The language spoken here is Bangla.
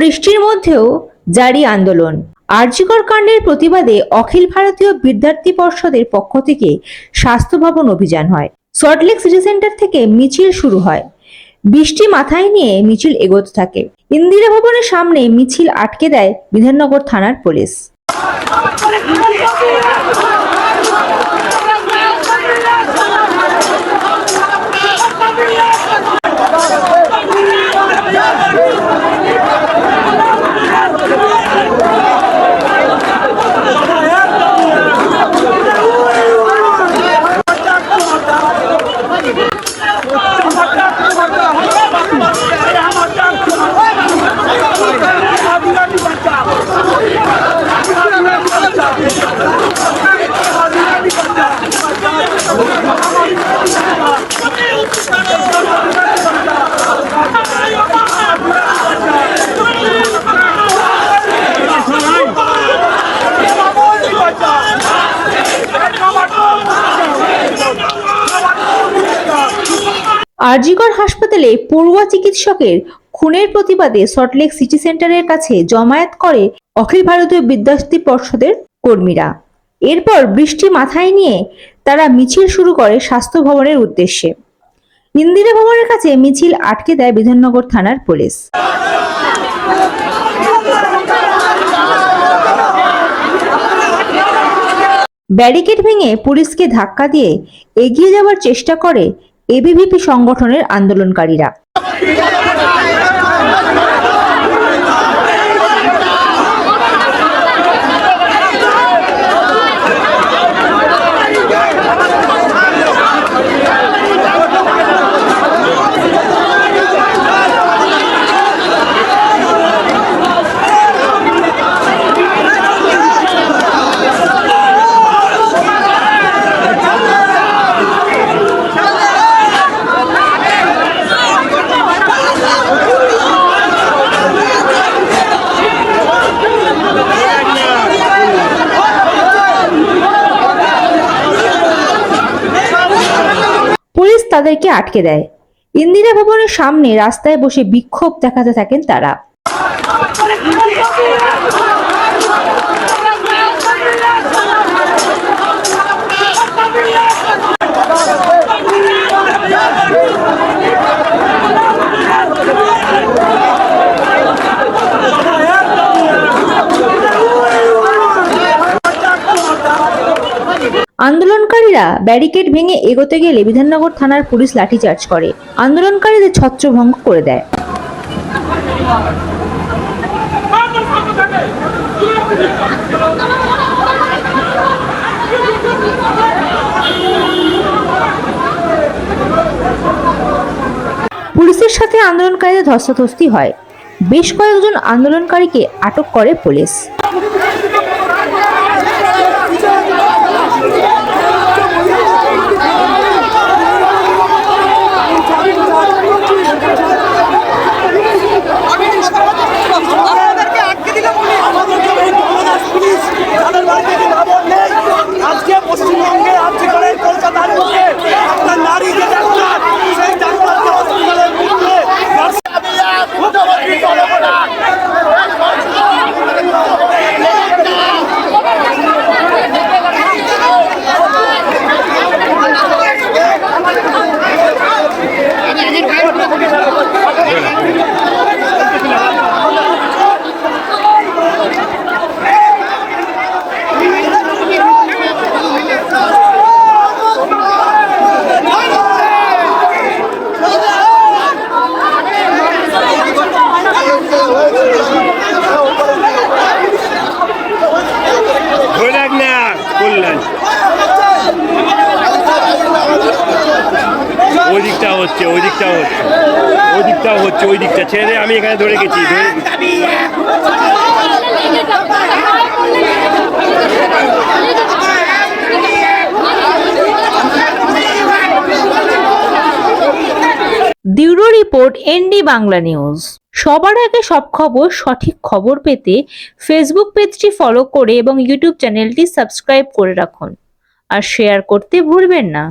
বৃষ্টির মধ্যেও জারি আন্দোলন। আর্যিকর কাণ্ডের প্রতিবাদে অখিল ভারতীয় বিদ্যার্থী পর্ষদের পক্ষ থেকে স্বাস্থ্য ভবন অভিযান হয়। সল্টলেক সিটি সেন্টার থেকে মিছিল শুরু হয়। বৃষ্টি মাথায় নিয়ে মিছিল এগোতে থাকে। ইন্দিরা ভবনের সামনে মিছিল আটকে দেয় বিধাননগর থানার পুলিশ। আরজিকর হাসপাতালে পড়ুয়া চিকিৎসকের খুনের প্রতিবাদে সল্টলেক সিটি সেন্টারের কাছে জমায়েত করে অখিল ভারতীয় বিদ্যার্থী পর্ষদের কর্মীরা। এরপর বৃষ্টি মাথায় নিয়ে তারা মিছিল শুরু করে স্বাস্থ্য ভবনের উদ্দেশ্যে। ইন্দিরা ভবনের কাছে মিছিল আটকে দেয় বিধাননগর থানার পুলিশ। ব্যারিকেড ভেঙে পুলিশকে ধাক্কা দিয়ে এগিয়ে যাওয়ার চেষ্টা করে এবিভিপি সংগঠনের আন্দোলনকারীরা পুলিশ তাদেরকে আটকে দেয়। ইন্দিরা ভবনের সামনে রাস্তায় বসে বিক্ষোভ দেখাতে থাকেন তারা। আন্দোলনকারীরা ব্যারিকেড ভেঙে এগোতে গেলে বিধাননগর থানার পুলিশ লাঠিচার্জ করে। আন্দোলনকারীদের ছত্রভঙ্গ করে দেয়। পুলিশের সাথে আন্দোলনকারীদের ধস্তাধস্তি হয়। বেশ কয়েকজন আন্দোলনকারীকে আটক করে পুলিশ। হচ্ছে ওই দিকটা হচ্ছে। ওই দিকটাও হচ্ছে, ওই দিকটা। ছেড়ে আমি এখানে ধরে গেছি bureau report, ND Bangla news. সবার আগে সব খবর, সঠিক খবর পেতে ফেসবুক পেজটি ফলো করে এবং ইউটিউব চ্যানেলটি সাবস্ক্রাইব করে রাখুন। আর শেয়ার করতে ভুলবেন না।